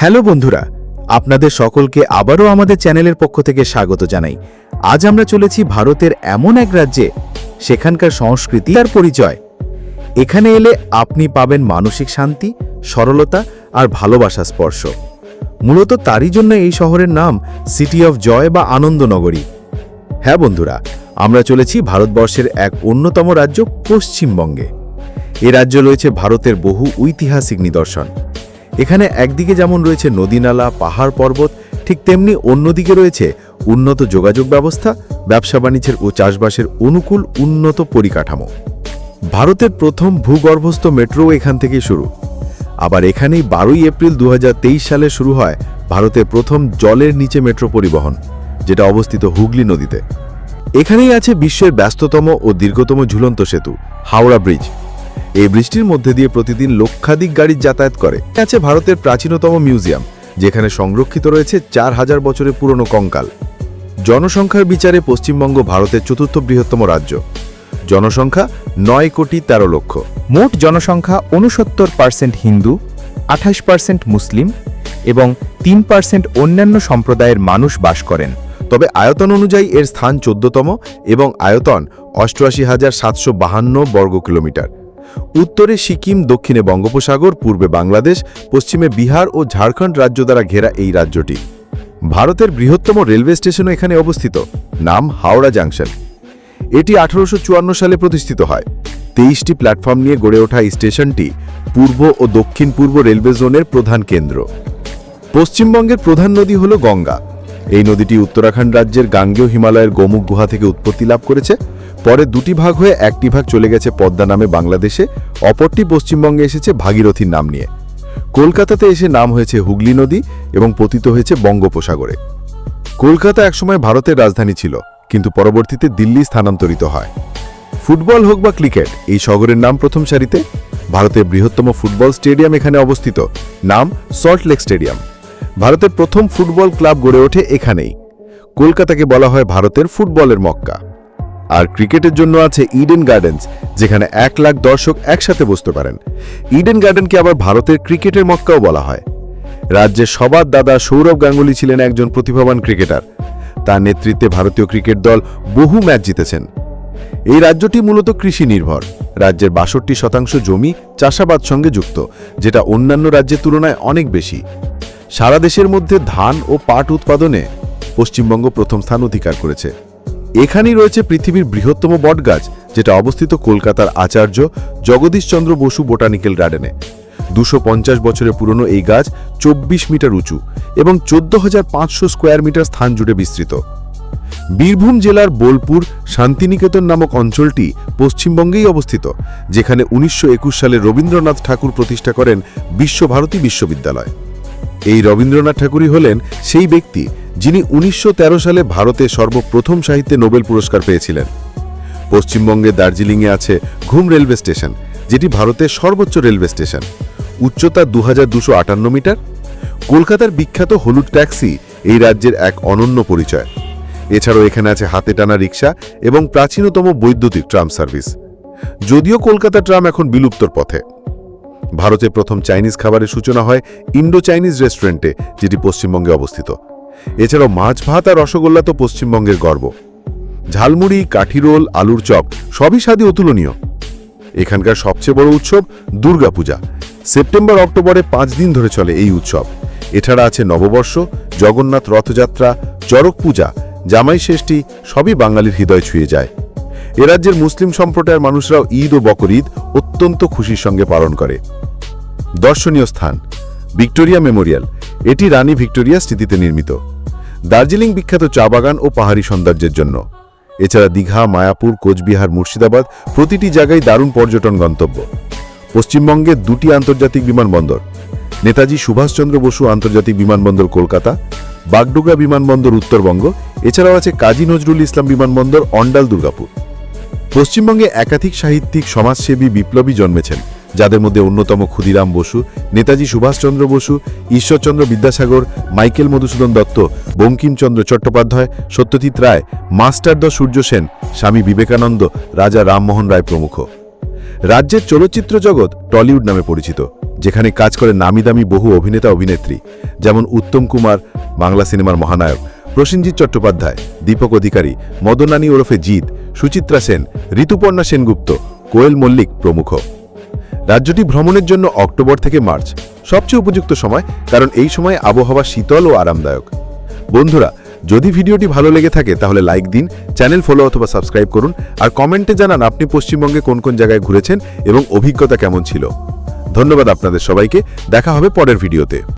Hello বন্ধুরা, আপনাদের সকলকে আবারও আমাদের চ্যানেলের পক্ষ থেকে স্বাগত জানাই। আজ আমরা চলেছি ভারতের এমন এক রাজ্যে, সেখানকার সংস্কৃতি আর পরিচয়। এখানে এলে আপনি পাবেন মানসিক শান্তি, সরলতা আর ভালোবাসা স্পর্শ। মূলত তারই জন্য এই শহরের নাম সিটি অফ জয় বা আনন্দনগরী। হ্যাঁ বন্ধুরা, আমরা চলেছি ভারতবর্ষের এক অন্যতম রাজ্য পশ্চিমবঙ্গে। এ রাজ্য রয়েছে ভারতের বহু ঐতিহাসিক নিদর্শন। এখানে একদিকে যেমন রয়েছে নদীনালা, পাহাড় পর্বত, ঠিক তেমনি অন্যদিকে রয়েছে উন্নত যোগাযোগ ব্যবস্থা, ব্যবসা বাণিজ্যের ও চাষবাসের অনুকূল উন্নত পরিকাঠামো। ভারতের প্রথম ভূগর্ভস্থ মেট্রো এখান থেকেই শুরু। আবার এখানেই বারোই এপ্রিল দু হাজার তেইশ সালে শুরু হয় ভারতের প্রথম জলের নিচে মেট্রো পরিবহন, যেটা অবস্থিত হুগলি নদীতে। এখানেই আছে বিশ্বের ব্যস্ততম ও দীর্ঘতম ঝুলন্ত সেতু, হাওড়া ব্রিজ। এই বৃষ্টির মধ্যে দিয়ে প্রতিদিন লক্ষাধিক গাড়ি যাতায়াত করে। আছে ভারতের প্রাচীনতম মিউজিয়াম, যেখানে সংরক্ষিত রয়েছে চার হাজার বছরের পুরনো কঙ্কাল। জনসংখ্যার বিচারে পশ্চিমবঙ্গ ভারতের চতুর্থ বৃহত্তম রাজ্য। জনসংখ্যা নয় কোটি তেরো লক্ষ। মোট জনসংখ্যা উনসত্তর পার্সেন্ট হিন্দু, আঠাশ পার্সেন্ট মুসলিম এবং তিন পার্সেন্ট অন্যান্য সম্প্রদায়ের মানুষ বাস করেন। তবে আয়তন অনুযায়ী এর স্থান চোদ্দতম এবং আয়তন অষ্টআশি হাজার সাতশো বাহান্ন বর্গ কিলোমিটার উত্তরে সিকিম, দক্ষিণে বঙ্গোপসাগর, পূর্বে বাংলাদেশ, পশ্চিমে বিহার ও ঝাড়খণ্ড রাজ্য দ্বারা ঘেরা এই রাজ্যটি। ভারতের বৃহত্তম রেলওয়ে স্টেশনও এখানে অবস্থিত, নাম হাওড়া জাংশন। এটি আঠারোশো চুয়ান্ন সালে প্রতিষ্ঠিত হয়। তেইশটি প্ল্যাটফর্ম নিয়ে গড়ে ওঠা এই স্টেশনটি পূর্ব ও দক্ষিণ পূর্ব রেলওয়ে জোনের প্রধান কেন্দ্র। পশ্চিমবঙ্গের প্রধান নদী হল গঙ্গা। এই নদীটি উত্তরাখণ্ড রাজ্যের গাঙ্গেয় হিমালয়ের গোমুখ গুহা থেকে উৎপত্তি লাভ করেছে। পরে দুটি ভাগ হয়ে একটি ভাগ চলে গেছে পদ্মা নামে বাংলাদেশে, অপরটি পশ্চিমবঙ্গে এসেছে ভাগীরথীর নাম নিয়ে। কলকাতাতে এসে নাম হয়েছে হুগলি নদী এবং পতিত হয়েছে বঙ্গোপসাগরে। কলকাতা একসময় ভারতের রাজধানী ছিল, কিন্তু পরবর্তীতে দিল্লি স্থানান্তরিত হয়। ফুটবল হোক বা ক্রিকেট, এই শহরের নাম প্রথম সারিতে। ভারতের বৃহত্তম ফুটবল স্টেডিয়াম এখানে অবস্থিত, নাম সল্ট লেক স্টেডিয়াম। ভারতের প্রথম ফুটবল ক্লাব গড়ে ওঠে এখানেই। কলকাতাকে বলা হয় ভারতের ফুটবলের মক্কা। আর ক্রিকেটের জন্য আছে ইডেন গার্ডেন্স যেখানে এক লাখ দর্শক একসাথে বসতে পারেন। ইডেন গার্ডেনকে আবার ভারতের ক্রিকেটের মক্কাও বলা হয়। রাজ্যের সবার দাদা সৌরভ গাঙ্গুলি ছিলেন একজন প্রতিভাবান ক্রিকেটার। তার নেতৃত্বে ভারতীয় ক্রিকেট দল বহু ম্যাচ জিতেছেন। এই রাজ্যটি মূলত কৃষি নির্ভর। রাজ্যের বাষট্টি শতাংশ জমি চাষাবাদ সঙ্গে যুক্ত, যেটা অন্যান্য রাজ্যের তুলনায় অনেক বেশি। সারা দেশের মধ্যে ধান ও পাট উৎপাদনে পশ্চিমবঙ্গ প্রথম স্থান অধিকার করেছে। এখানেই রয়েছে পৃথিবীর বৃহত্তম বটগাছ, যেটা অবস্থিত কলকাতার আচার্য জগদীশচন্দ্র বসু বোটানিক্যাল গার্ডেনে। দুশো পঞ্চাশ বছরের পুরনো এই গাছ চব্বিশ মিটার উঁচু এবং চোদ্দ হাজার পাঁচশো স্কোয়ার মিটার স্থান জুড়ে বিস্তৃত। বীরভূম জেলার বোলপুর শান্তিনিকেতন নামক অঞ্চলটি পশ্চিমবঙ্গেই অবস্থিত, যেখানে উনিশশো একুশ সালে রবীন্দ্রনাথ ঠাকুর প্রতিষ্ঠা করেন বিশ্বভারতী বিশ্ববিদ্যালয়। এই রবীন্দ্রনাথ ঠাকুরই হলেন সেই ব্যক্তি যিনি উনিশশো তেরো সালে ভারতে সর্বপ্রথম সাহিত্যে নোবেল পুরস্কার পেয়েছিলেন। পশ্চিমবঙ্গে দার্জিলিংয়ে আছে ঘুম রেলওয়ে স্টেশন, যেটি ভারতের সর্বোচ্চ রেলওয়ে স্টেশন। উচ্চতা দু মিটার। কলকাতার বিখ্যাত হলুদ ট্যাক্সি এই রাজ্যের এক অনন্য পরিচয়। এছাড়াও এখানে আছে হাতে টানা রিক্সা এবং প্রাচীনতম বৈদ্যুতিক ট্রাম সার্ভিস। যদিও কলকাতা ট্রাম এখন বিলুপ্তর পথে। ভারতে প্রথম চাইনিজ খাবারের সূচনা হয় ইন্ডো চাইনিজ রেস্টুরেন্টে, যেটি পশ্চিমবঙ্গে অবস্থিত। এছাড়াও মাছ ভাত আর রসগোল্লা তো পশ্চিমবঙ্গের গর্ব। ঝালমুড়ি কাঠিরোল আলুর চপ সবই স্বাদে অতুলনীয়। এখানকার সবচেয়ে বড় উৎসব দুর্গাপূজা। সেপ্টেম্বর, অক্টোবরে পাঁচ দিন ধরে চলে এই উৎসব। এছাড়া আছে নববর্ষ, জগন্নাথ রথযাত্রা চরক পূজা, জামাই ষষ্ঠী, সবই বাঙালির হৃদয় ছুঁয়ে যায়। রাজ্যের মুসলিম সম্প্রদায়ের মানুষরাও ঈদ ও বকর ঈদ অত্যন্ত খুশির সঙ্গে পালন করে। দর্শনীয় স্থান, ভিক্টোরিয়া মেমোরিয়াল। এটি রানী ভিক্টোরিয়া স্মৃতিতে নির্মিত। দার্জিলিং বিখ্যাত চা বাগান ও পাহাড়ি সৌন্দর্যের জন্য। এছাড়া দীঘা, মায়াপুর, কোচবিহার, মুর্শিদাবাদ প্রতিটি জায়গায় দারুণ পর্যটন গন্তব্য। পশ্চিমবঙ্গে দুটি আন্তর্জাতিক বিমানবন্দর, নেতাজি সুভাষচন্দ্র বসু আন্তর্জাতিক বিমানবন্দর কলকাতা, বাগডোগরা বিমানবন্দর উত্তরবঙ্গ, এছাড়াও আছে কাজী নজরুল ইসলাম বিমানবন্দর, অন্ডাল দুর্গাপুর। পশ্চিমবঙ্গে একাধিক সাহিত্যিক, সমাজসেবী, বিপ্লবী জন্মেছেন, যাদের মধ্যে অন্যতম ক্ষুদিরাম বসু, নেতাজি সুভাষচন্দ্র বসু, ঈশ্বরচন্দ্র বিদ্যাসাগর, মাইকেল মধুসূদন দত্ত, বঙ্কিমচন্দ্র চট্টোপাধ্যায়, সত্যজিৎ রায়, মাস্টার দ সূর্য সেন, স্বামী বিবেকানন্দ, রাজা রামমোহন রায় প্রমুখ। রাজ্যের চলচ্চিত্র জগৎ টলিউড নামে পরিচিত, যেখানে কাজ করে নামি দামি বহু অভিনেতা, অভিনেত্রী, যেমন উত্তম কুমার, বাংলা সিনেমার মহানায়ক, প্রসেনজিৎ চট্টোপাধ্যায়, দীপক অধিকারী মদনানী ওরফে জিৎ সুচিত্রা সেন, ঋতুপর্ণা সেনগুপ্ত, কোয়েল মল্লিক প্রমুখ। রাজ্যটি ভ্রমণের জন্য অক্টোবর থেকে মার্চ, সবচেয়ে উপযুক্ত সময় কারণ এই সময় আবহাওয়া শীতল ও আরামদায়ক। বন্ধুরা, যদি ভিডিওটি ভালো লেগে থাকে তাহলে লাইক দিন, চ্যানেল ফলো অথবা সাবস্ক্রাইব করুন, আর কমেন্টে জানান আপনি পশ্চিমবঙ্গে কোন কোন জায়গায় ঘুরেছেন এবং অভিজ্ঞতা কেমন ছিল। ধন্যবাদ আপনাদের সবাইকে, দেখা হবে পরের ভিডিওতে।